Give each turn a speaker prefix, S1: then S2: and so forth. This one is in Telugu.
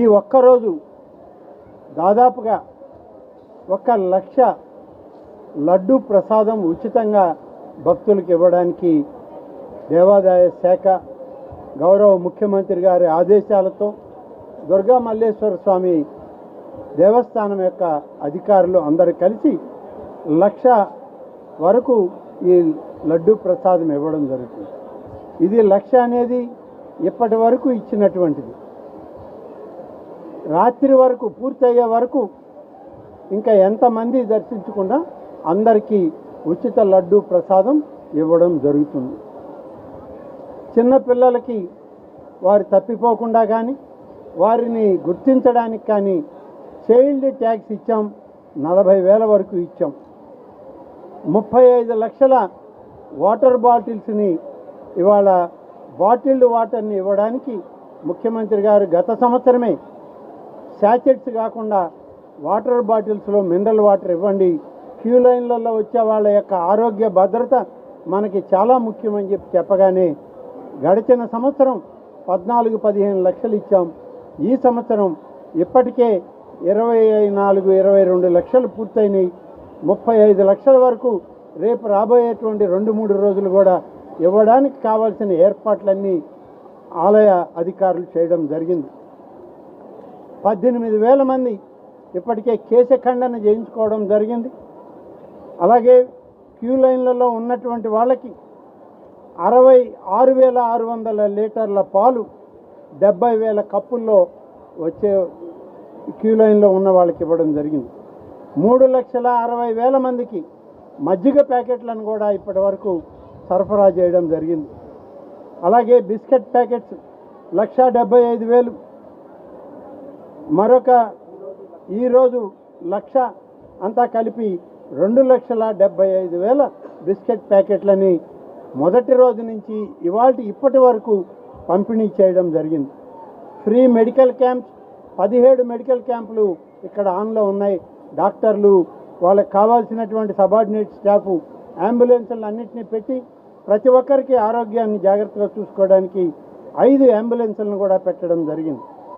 S1: ఈ ఒక్కరోజు దాదాపుగా ఒక లక్ష లడ్డు ప్రసాదం ఉచితంగా భక్తులకు ఇవ్వడానికి దేవాదాయ శాఖ గౌరవ ముఖ్యమంత్రి గారి ఆదేశాలతో దుర్గా మల్లేశ్వర స్వామి దేవస్థానం యొక్క అధికారులు అందరూ కలిసి లక్ష వరకు ఈ లడ్డు ప్రసాదం ఇవ్వడం జరుగుతుంది. ఇది లక్ష అనేది ఇప్పటి వరకు ఇచ్చినటువంటిది. రాత్రి వరకు పూర్తయ్యే వరకు ఇంకా ఎంతమంది దర్శించకుండా అందరికీ ఉచిత లడ్డు ప్రసాదం ఇవ్వడం జరుగుతుంది. చిన్నపిల్లలకి వారు తప్పిపోకుండా కానీ వారిని గుర్తించడానికి కానీ చైల్డ్ ట్యాక్స్ ఇచ్చాం నలభై వేల వరకు ఇచ్చాం. ముప్పై ఐదు లక్షల వాటర్ బాటిల్స్ని ఇవాళ బాటిల్డ్ వాటర్ని ఇవ్వడానికి ముఖ్యమంత్రి గారు గత సంవత్సరమే శాచెట్స్ కాకుండా వాటర్ బాటిల్స్లో మినరల్ వాటర్ ఇవ్వండి. క్యూ లైన్లలో వచ్చే వాళ్ళ యొక్క ఆరోగ్య భద్రత మనకి చాలా ముఖ్యమని చెప్పి చెప్పగానే గడిచిన సంవత్సరం పద్నాలుగు పదిహేను లక్షలు ఇచ్చాం. ఈ సంవత్సరం ఇప్పటికే ఇరవై నాలుగు ఇరవై రెండు లక్షలు పూర్తయినాయి. ముప్పై ఐదు లక్షల వరకు రేపు రాబోయేటువంటి రెండు మూడు రోజులు కూడా ఇవ్వడానికి కావాల్సిన ఏర్పాట్లన్నీ ఆలయ అధికారులు చేయడం జరిగింది. పద్దెనిమిది వేల మంది ఇప్పటికే కేశఖండన చేయించుకోవడం జరిగింది. అలాగే క్యూ లైన్లలో ఉన్నటువంటి వాళ్ళకి అరవై ఆరు వేల ఆరు వందల లీటర్ల పాలు డెబ్బై వేల కప్పుల్లో వచ్చే క్యూ లైన్లో ఉన్న వాళ్ళకి ఇవ్వడం జరిగింది. మూడు లక్షల అరవై వేల మందికి మజ్జిగ ప్యాకెట్లను కూడా ఇప్పటి వరకు సరఫరా చేయడం జరిగింది. అలాగే బిస్కెట్ ప్యాకెట్స్ లక్ష డెబ్బై ఐదు వేలు మరొక ఈరోజు లక్ష అంతా కలిపి రెండు లక్షల డెబ్బై ఐదు వేల బిస్కెట్ ప్యాకెట్లని మొదటి రోజు నుంచి ఇవాళ ఇప్పటి వరకు పంపిణీ చేయడం జరిగింది. ఫ్రీ మెడికల్ క్యాంప్స్ పదిహేడు మెడికల్ క్యాంపులు ఇక్కడ ఆన్లో ఉన్నాయి. డాక్టర్లు వాళ్ళకి కావాల్సినటువంటి సబార్డినేట్ స్టాఫ్ అంబులెన్సులు అన్నింటినీ పెట్టి ప్రతి ఒక్కరికి ఆరోగ్యాన్ని జాగ్రత్తగా చూసుకోవడానికి ఐదు అంబులెన్సులను కూడా పెట్టడం జరిగింది.